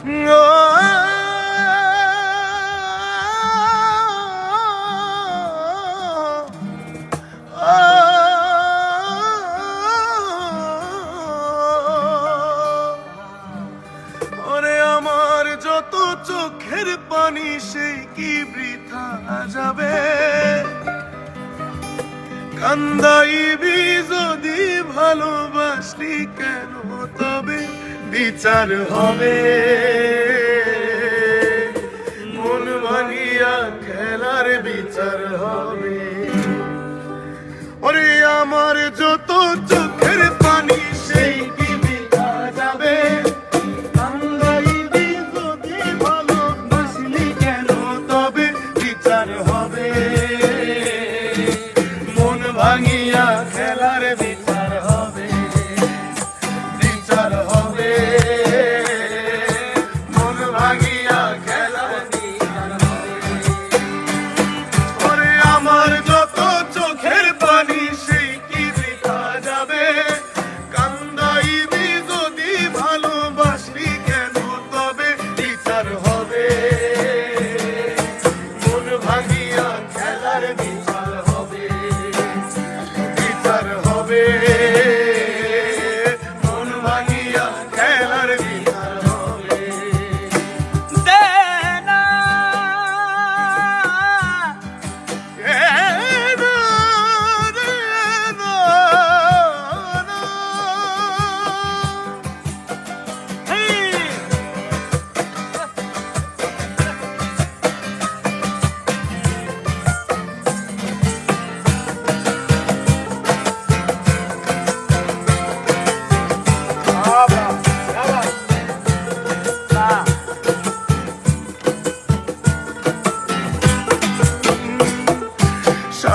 ওরে আমার যত চোখের পানি সেই কি বৃথা যাবে? কান্দাইবি যদি ভালোবাসলি কেন তবে? বিচার হবে।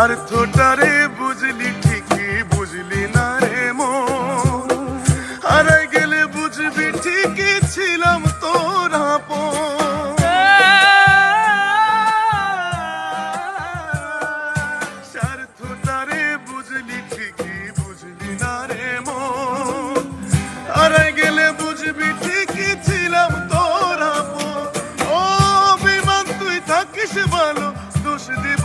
অর্থটা রে বুঝলি ঠিকই, বুঝলি না রে মো হারাই গেলে বুঝবি ঠিকই ছিলাম তোর স্বার্থটা রে বুঝলি ঠিকই, বুঝলি না রে মন। হারাই গেলে বুঝবি ঠিকই ছিলাম তোর আপন। ও বিমান, তুই থাকিস ভালো, দোষ দিব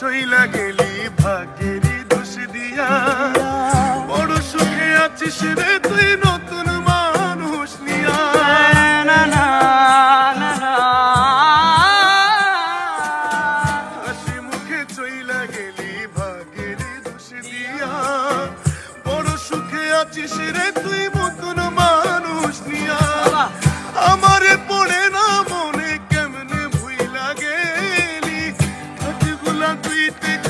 চইলা গেলি ভাগেরি দোষ দিয়া। বড় সুখে আছিস রে তুই নতুন মানুষ নিয়া। না না দিয়া। বড় সুখে আছিস রে তুই নতুন completely